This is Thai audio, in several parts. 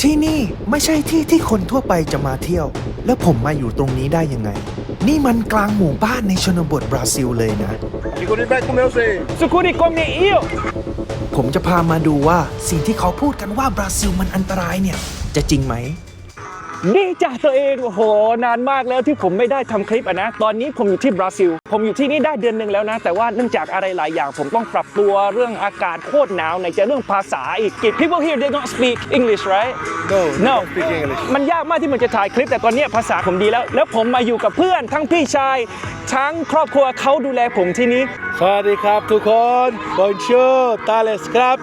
ที่นี่ไม่ใช่ที่ที่คนทั่วไปจะมาเที่ยว แล้วผมมาอยู่ตรงนี้ได้ยังไง นี่มันกลางหมู่บ้านในชนบทบราซิลเลยนะ Segura vai comer você. สุกุริโกเมอิโอผมจะพามาดูว่าสิ่งที่เขาพูดกันว่าบราซิลมันอันตรายเนี่ย จะจริงไหม นี่จ้ะตัวเองโอ้โห นานมากแล้วที่ผมไม่ได้ทำคลิปอะนะ ตอนนี้ผมอยู่ที่บราซิล ผมอยู่ที่นี่ได้เดือนหนึ่งแล้วนะ แต่ว่าเนื่องจากอะไรหลายอย่าง ผมต้องปรับตัวเรื่องอากาศโคตรหนาวในจะเรื่องภาษาอีก people here they don't speak English right No, no don't speak English. มันยากมากที่มันจะถ่ายคลิป แต่ตอนเนี้ยภาษาผมดีแล้ว แล้วผมมาอยู่กับเพื่อนทั้งพี่ชาย ทั้งครอบครัวเขาดูแลผมที่นี้สวัสดีครับทุกคน Bonjour, Thales ครับ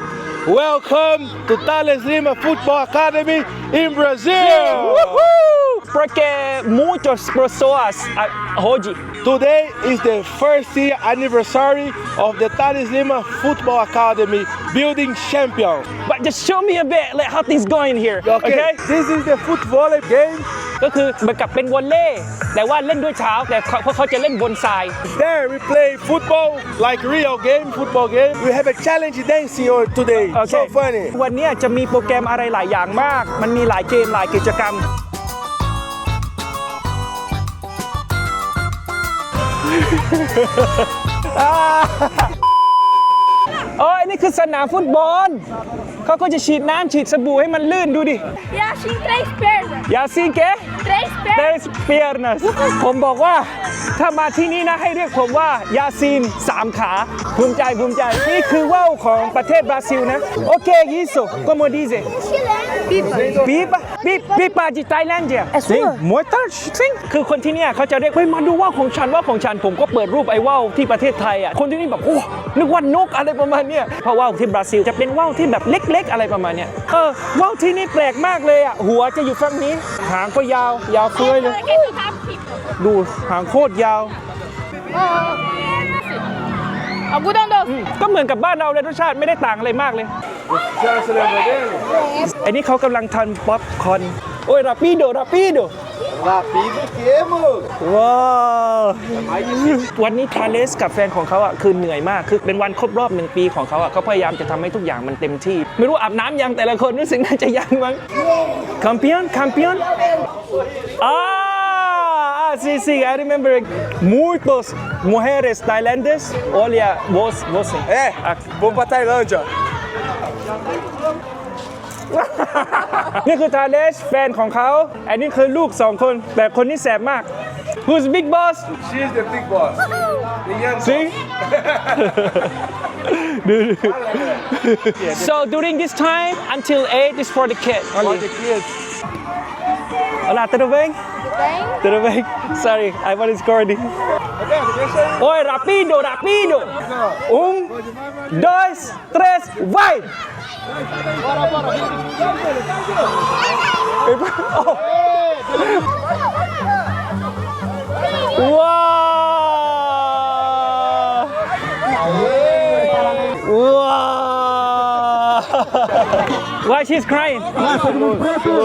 Welcome to Thales Lima Football Academy in Brazil. Uhul! Porque muitas pessoas ah, hoje Today is the first year anniversary of the Thales Lima Football Academy building champion. but just show me a bit like how things going here okay This is the football game. ก็คือเหมือนกับเป็นวอลเล่แต่ว่าเล่นด้วยเท้าแต่เขาเพราะเขาจะเล่นบนทราย There we play football like real game, football game. We have a challenge dancing on today. โอเค So funny. วันเนี้ยจะมีโปรแกรมอะไรหลายอย่างมาก มันมีหลายเกมหลายกิจกรรมอ่าโอ้ยนี่คือสนามฟุตบอล เขาก็จะฉีดน้ำฉีดสบู่ให้มันลื่นดูดิ E assim três pernas. อย่าซิงเก Três เด pernas. สเปียร์นัสผมบอกว่าถ้ามาที่นี่นะให้เรียกผมว่ายาซีนสามขา ภูมิใจภูมิใจ นี่คือว่าวของประเทศบราซิลนะ โอเคยิโซ como dize Pipa. pipa pipa pipa de Tailândia É sua? Sim, muito sim คือคนที่เนี่ยเขาจะเรียกเฮ้ยมาดูว่าวของฉันว่าวของฉันผมก็เปิดรูปไอ้ว่าวที่ประเทศไทยอะคนที่นี่แบบโอ้นึกว่านกอะไรประมาณเนี้ยเพราะว่าวที่บราซิลจะเป็นว่าวที่แบบเล็ก ๆ อะไรประมาณเนี้ยเออว่าวที่นี่แปลกมากเลยอะหัวจะอยู่ฝั่งนี้ หางก็ยาวยาวเฟ้ยเลย Quem tá pipa? ดูหางโคตรยาว Algodão doce. ก็เหมือนกับบ้านเราเลยรสชาติไม่ได้ต่างอะไรมากเลย ไอ้นี่เขากำลังทานป๊อปคอร์นโอ้ยราปิโดราปิโด Rápido que, mano? ว้าววันนี้ทาเลสกับแฟนของเขาอะคือเหนื่อยมากคือเป็นวันครบรอบหนึ่งปีของเขาอะเขาพยายามจะทำให้ทุกอย่างมันเต็มที่ ไม่รู้อาบน้ำยังแต่ละคนรู้สึกน่าจะยังมั้งคัมเปียนคัมเปียนอ่า Ah, sí, sí, I remember muitos mujeres tailandesas. Olha, vos, você. É, vamos pra Tailândia. นี่คือทาเลสแฟนของเขา อันนี้คือลูกสองคน แต่คนนี้แสบมาก Who's big boss She's the big boss. The young See So during this time until 8 is for the kid For only the kids. Olá, tudo bem? Bem. Tudo bem? Sorry, I was recording Deixa aí. Oi, rápido, rápido Um, dois, três, vai! Uau! Why she's crying?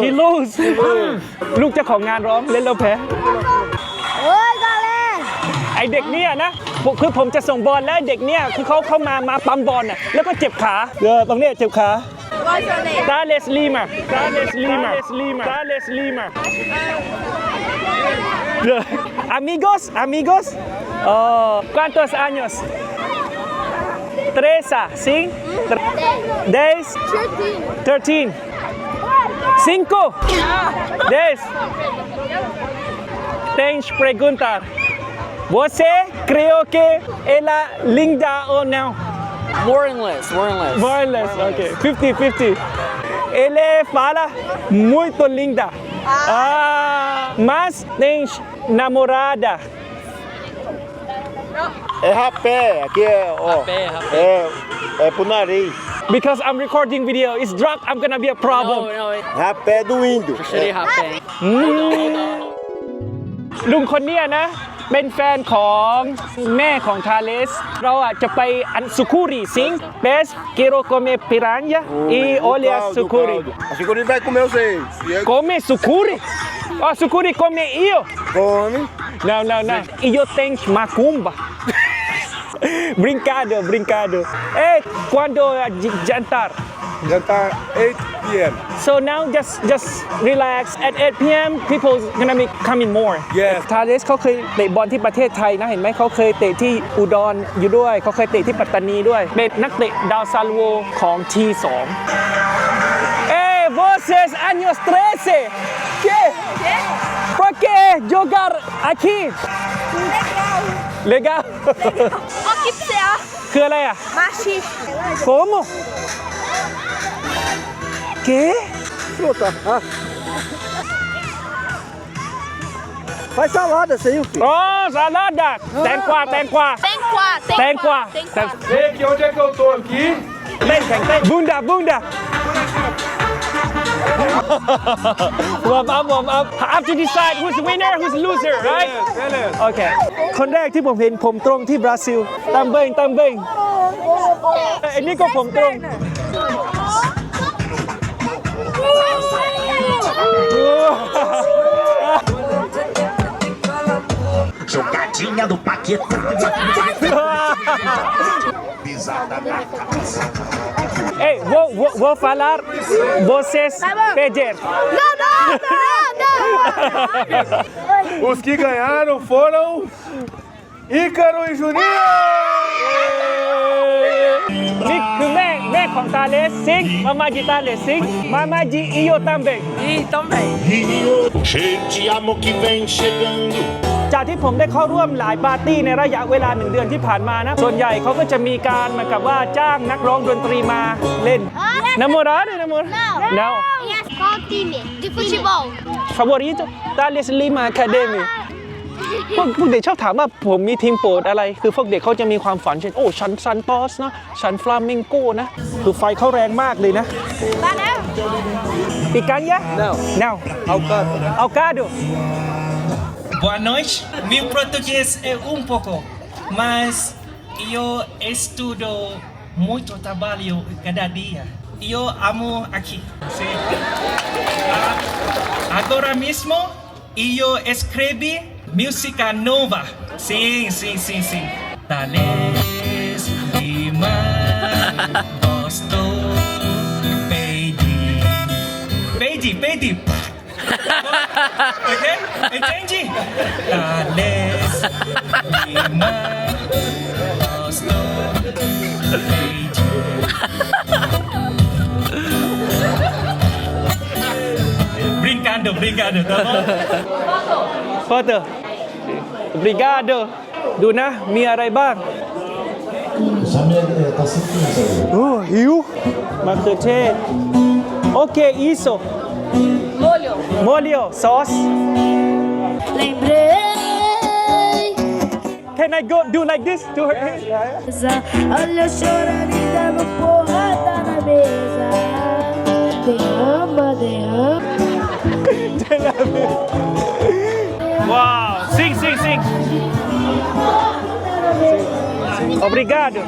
She lose. ลูกเจ้าของงานร้องเล่นแล้วแพ้ Oi, galera. ไอเด็กเนี่ยนะผมคือผมจะส่งบอลแล้วเด็กเนี่ยคือเขาเข้ามามาปั๊มบอลน่ะแล้วก็เจ็บขาเออตรงเนี้ยเจ็บขา Gosto dele. ตาเลสลีมาตาเลสลีมาตาเลสลีมา amigos amigos oh cuántos años Teresa, sim? Dez. Thirteen. Cinco. Dez. Tens perguntar. Você creio que ela linda ou não? Warrenless, warrenless. Warrenless, ok. 50-50. Ele fala muito linda. Ah. ah mas tens namorada. Não. É rapé, aqui é, ó. Rapé, rapé. É, é pro nariz. Because I'm recording video. It's drunk, I'm gonna be a No, problem. no, it- Rapé do índio. Shitty rapé. ลุงคนเนี้ยนะ เป็นแฟนของแม่ของทาเลส เราอาจจะไปอันสุคุริซิงเบสเกโรโกเมปิรันยาอีโอเลียสุคุริ A Segura vai comer vocês. E aí, Come sucuri? Oh, sucuri come io. come. Não, não, não. E eu tenho macumba. Brincado, brincado. É quando a j- jantar. Jantar 8 p.m. so now just just relax at 8 p.m. people gonna be coming more Yes ทาเลสเขาเคยเตะบอลที่ประเทศไทยนะเห็นไหมเขาเคยเตะที่อุดรอยู่ด้วยเขาเคยเตะที่ปัตตานีด้วยเป็นนักเตะดาวซาลโวของ T2 เอ้ vocês años 13 que por que jogar aqui legal Ó, que você é คืออะไรอะ machista. como que Fruta. Ah. Faz salada, isso aí, filho. อ๋อสาลาดะแตงกวาแตงกวา Tem quatro, tem Tem quatro. quatro. Tem Tem- quatro. Vem aqui, onde é que eu tô aqui? เต้นแข่ warm up warm up up to decide who's the winner who's the loser right Beleza. โอเคคนแรกที่ผมเห็นผมตรงที่บราซิลตามเบงตามเบงไอ้นี่ก็ผมตรง Jogadinha do Paquetá. Pisada na cabeça. Ei, vou, vou, vou falar vocês perder Não, não, não, não. Os que ganharam foram Ícaro e Juninho! นี่คือแม่แม่ของตาเลสซิงมามาจิตาเลสซิงมามาจิอิโยตัมเบง Rio, cheio de amor que vem chegando. จากที่ผมได้เข้าร่วมหลายปาร์ตี้ในระยะเวลาหนึ่งเดือนที่ผ่านมานะ ส่วนใหญ่เขาก็จะมีการเหมือนกับว่าจ้างนักร้องดนตรีมาเล่นนโมราเนี่ยนโม Não. Não. Qual time? De futebol. favorito ตาเลสลิมาคาเดมีพวกพวกเด็กชอบถามว่าผมมีทีมโปรดอะไร คือพวกเด็กเขาจะมีความฝันเช่น โอ้ฉันซันตอสนะฉันฟลามิงโกนะ คือไฟเขาแรงมากเลยนะ Valeu. ปีกันยะ Não. não Alcântara. alcado Boa noite. Meu português é um pouco, mas eu estudo muito trabalho cada dia. Eu amo aqui. Sim. Ah, Agora mesmo eu escrevi música nova. Sim, sim, sim, sim. Tales, Lima, Boston, Beide. Beide, Beide. Ok? Entende? Tales, Lima, Boston, Beijing. Brincando, brincando, tá bom? further obrigado ดูนะมีอะไรบ้าง Já me tá sentindo, โอ้หิวมะเขือเทศโอเค isso Molho. molho sauce Lembrei. can I go do like this to her Olha eu chorando e dando porrada na mesa. Derrama, derrama. ว้าวซิงซิงซิง obrigado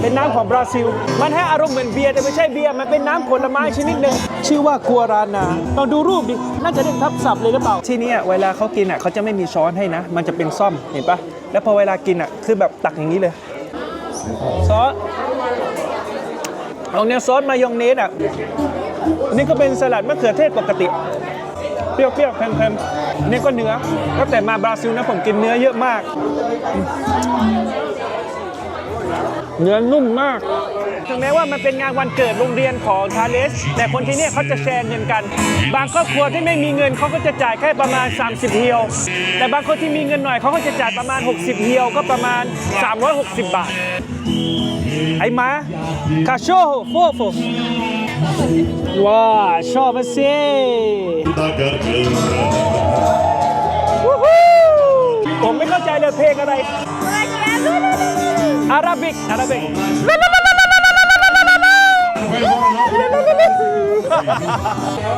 เป็นน้ำของบราซิล มันให้อารมณ์เหมือนเบียร์แต่ไม่ใช่เบียร์ มันเป็นน้ำผลไม้ชนิดหนึ่งชื่อว่ากัวรานาลองดูรูปดิ น่าจะเรียกทับศัพท์เลยหรือเปล่า ที่นี่เวลาเขากินอะเขาจะไม่มีช้อนให้นะ มันจะเป็นซ่อมเห็นปะแล้วพอเวลากินอะคือแบบตักอย่างนี้เลย ซอสเอาเนี่ยซอสมายองเนสอะนนี้ก็เป็นสลัดมะเขือเทศปกติเปรี้ยวๆเค็มๆนี่ก็เนื้อตั้งแต่มาบราซิลนะผมกินเนื้อเยอะมาก เนื้อนุ่มมาก ถึงแม้ว่ามันเป็นงานวันเกิดโรงเรียนของทาเลส แต่คนที่เนี่ยเขาจะแชร์เงินกัน บางครอบครัวที่ไม่มีเงินเขาก็จะจ่ายแค่ประมาณ 30 เฮียว แต่บางคนที่มีเงินหน่อยเขาก็จะจ่ายประมาณ 60 เฮียวก็ประมาณ 360 บาท ไอ้หมาคาโชโฟโฟว้าชอบมาสิ da garganta. ผมไม่เข้าใจเลยเพลงอะไร อาราบิกอาราบิก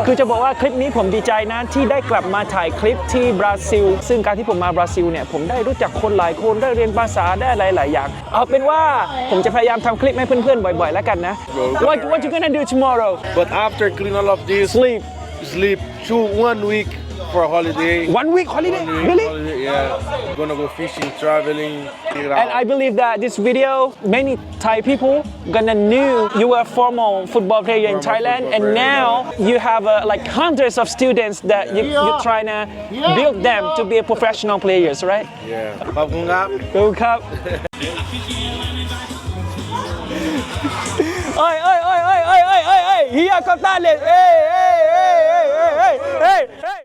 คือจะบอกว่าคลิปนี้ผมดีใจนะที่ได้กลับมาถ่ายคลิปที่บราซิล ซึ่งการที่ผมมาบราซิลเนี่ยผมได้รู้จักคนหลายคนได้เรียนภาษาได้หลาย ๆ อย่าง เอาเป็นว่าผมจะพยายามทำคลิปให้เพื่อน ๆ บ่อย ๆ แล้วกันนะ What What you gonna do tomorrow But after clean all of this, Sleep sleep two one week for a holiday. One week holiday? One week really? Holiday, yeah. We're gonna go fishing, traveling. And I believe that this video, many Thai people gonna knew you were a former football player in Thailand, and now yeah. you have uh, like hundreds of students that yeah. you, you're trying to yeah. build them to be professional players, right? Yeah. World Cup. เอ้ยเอ้ยเอ้ยเอ้ยเอ้ยเอ้ยเฮียกัปตันเลยเอ้ยเอ้ยเอ้ยเอ้ยเอ้ย